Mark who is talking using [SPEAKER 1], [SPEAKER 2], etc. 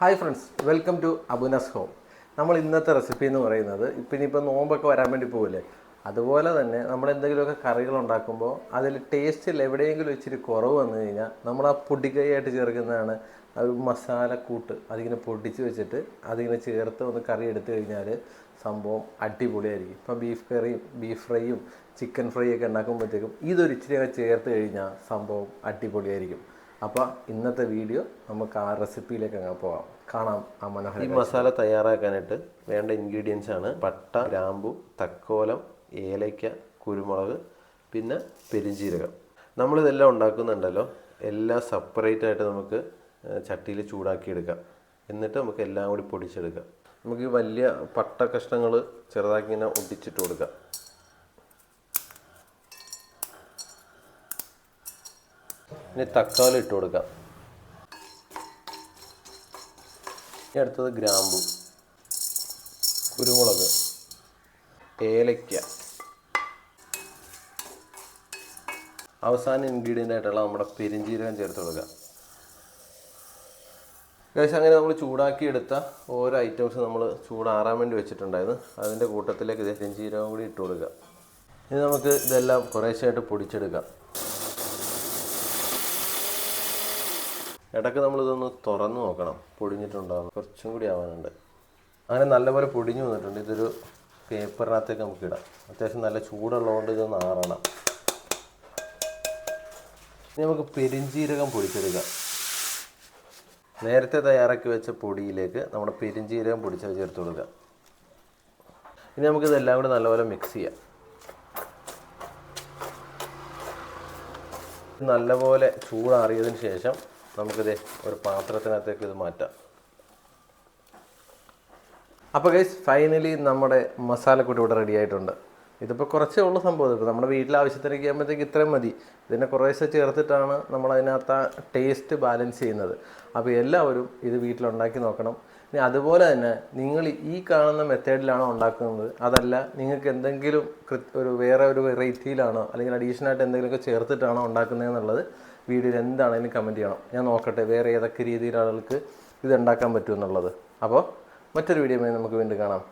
[SPEAKER 1] Hi friends welcome to Abunas home നമ്മൾ ഇന്നത്തെ recipe എന്ന് പറയുന്നത് ഇപ്പം ഇനിയിപ്പോൾ നോമ്പൊക്കെ വരാൻ വേണ്ടി പോകില്ലേ അതുപോലെ തന്നെ നമ്മൾ എന്തെങ്കിലുമൊക്കെ കറികൾ ഉണ്ടാക്കുമ്പോൾ അതിൽ ടേസ്റ്റിൽ എവിടെയെങ്കിലും ഇച്ചിരി കുറവ് വന്നു കഴിഞ്ഞാൽ നമ്മൾ ആ പൊടിക്കൈയായിട്ട് ചേർക്കുന്നതാണ് ഒരു മസാലക്കൂട്ട് അതിങ്ങനെ പൊടിച്ച് വെച്ചിട്ട് അതിങ്ങനെ ചേർത്ത് ഒന്ന് കറി എടുത്തു കഴിഞ്ഞാൽ സംഭവം അടിപൊളിയായിരിക്കും. ഇപ്പം ബീഫ് കറിയും ബീഫ് ഫ്രൈയും ചിക്കൻ ഫ്രൈയൊക്കെ ഉണ്ടാക്കുമ്പോഴത്തേക്കും ഇതൊരിച്ചിരി ചേർത്ത് കഴിഞ്ഞാൽ സംഭവം അടിപൊളിയായിരിക്കും. അപ്പോൾ ഇന്നത്തെ വീഡിയോ നമുക്ക് ആ റെസിപ്പിയിലേക്ക് അങ്ങ് പോകാം കാണാം ആ മനോഹര
[SPEAKER 2] ഈ മസാല തയ്യാറാക്കാനായിട്ട് വേണ്ട ഇൻഗ്രീഡിയൻസ് ആണ് പട്ട ഗ്രാമ്പു തക്കോലം ഏലയ്ക്ക കുരുമുളക് പിന്നെ പെരിഞ്ജീരകം നമ്മളിതെല്ലാം ഉണ്ടാക്കുന്നുണ്ടല്ലോ. എല്ലാം സെപ്പറേറ്റ് ആയിട്ട് നമുക്ക് ചട്ടിയിൽ ചൂടാക്കി എടുക്കാം എന്നിട്ട് നമുക്ക് എല്ലാം കൂടി പൊടിച്ചെടുക്കാം. നമുക്ക് ഈ വലിയ പട്ട കഷ്ണങ്ങൾ ചെറുതാക്കി ഇങ്ങനെ ഒട്ടിച്ചിട്ട് കൊടുക്കാം. ഇനി തക്കാളി ഇട്ട് കൊടുക്കാം. ഇനി അടുത്തത് ഗ്രാമ്പു കുരുമുളക് ഏലയ്ക്ക അവസാന ഇൻഗ്രീഡിയന്റ് ആയിട്ടുള്ള നമ്മുടെ പെരിഞ്ജീരകം ചേർത്ത് കൊടുക്കുക. ഏകദേശം അങ്ങനെ നമ്മൾ ചൂടാക്കി എടുത്ത ഓരോ ഐറ്റംസ് നമ്മൾ ചൂടാറാൻ വേണ്ടി വെച്ചിട്ടുണ്ടായിരുന്നു. അതിന്റെ കൂട്ടത്തിലേക്ക് ഇത് പെരിഞ്ജീരകം കൂടി ഇട്ട് കൊടുക്കുക. ഇനി നമുക്ക് ഇതെല്ലാം കുറേശ്ശായിട്ട് പൊടിച്ചെടുക്കാം. ഇടയ്ക്ക് നമ്മളിതൊന്ന് തുറന്നു നോക്കണം. പൊടിഞ്ഞിട്ടുണ്ടാകും കുറച്ചും കൂടി ആവാനുണ്ട്. അങ്ങനെ നല്ലപോലെ പൊടിഞ്ഞു വന്നിട്ടുണ്ട്. ഇതൊരു പേപ്പറിനകത്തേക്ക് നമുക്ക് ഇടാം. അത്യാവശ്യം നല്ല ചൂടുള്ളതുകൊണ്ട് ഇതൊന്ന് ആറണം. ഇനി നമുക്ക് പെരിഞ്ചീരകം പൊടിച്ചെടുക്കാം. നേരത്തെ തയ്യാറാക്കി വെച്ച പൊടിയിലേക്ക് നമ്മുടെ പെരിഞ്ചീരകം പൊടിച്ചത് ചേർത്ത് കൊടുക്കാം. ഇനി നമുക്ക് ഇതെല്ലാം കൂടി നല്ലപോലെ മിക്സ് ചെയ്യാം. നല്ലപോലെ ചൂടാറിയതിന് ശേഷം നമുക്കിത് ഒരു പാത്രത്തിനകത്തേക്ക് ഇത് മാറ്റാം.
[SPEAKER 1] അപ്പോൾ ഗൈസ് ഫൈനലി നമ്മുടെ മസാലക്കൂട്ട് ഇവിടെ റെഡി ആയിട്ടുണ്ട്. ഇതിപ്പോൾ കുറച്ചേ ഉള്ള സംഭവം. ഇപ്പോൾ നമ്മുടെ വീട്ടിലെ ആവശ്യത്തിനൊക്കെ ആകുമ്പോഴത്തേക്ക് ഇത്രയും മതി. ഇതിനെ കുറേശ്ശെ ചേർത്തിട്ടാണ് നമ്മൾ അതിനകത്ത് ആ ടേസ്റ്റ് ബാലൻസ് ചെയ്യുന്നത്. അപ്പോൾ എല്ലാവരും ഇത് വീട്ടിലുണ്ടാക്കി നോക്കണം. ഇനി അതുപോലെ തന്നെ നിങ്ങൾ ഈ കാണുന്ന മെത്തേഡിലാണോ ഉണ്ടാക്കുന്നത്. അതല്ല നിങ്ങൾക്ക് എന്തെങ്കിലും ഒരു വേറെ ഒരു വെറൈറ്റിയിലാണോ അല്ലെങ്കിൽ അഡീഷണൽ ആയിട്ട് എന്തെങ്കിലുമൊക്കെ ചേർത്തിട്ടാണോ ഉണ്ടാക്കുന്നത് എന്നുള്ളത് വീഡിയോയിൽ എന്താണെങ്കിലും കമന്റ് ചെയ്യണം. ഞാൻ നോക്കട്ടെ വേറെ ഏതൊക്കെ രീതിയിൽ ആളുകൾക്ക് ഇത് ഉണ്ടാക്കാൻ പറ്റുമെന്നുള്ളത്. അപ്പോൾ മറ്റൊരു വീഡിയോ നമുക്ക് വീണ്ടും കാണാം.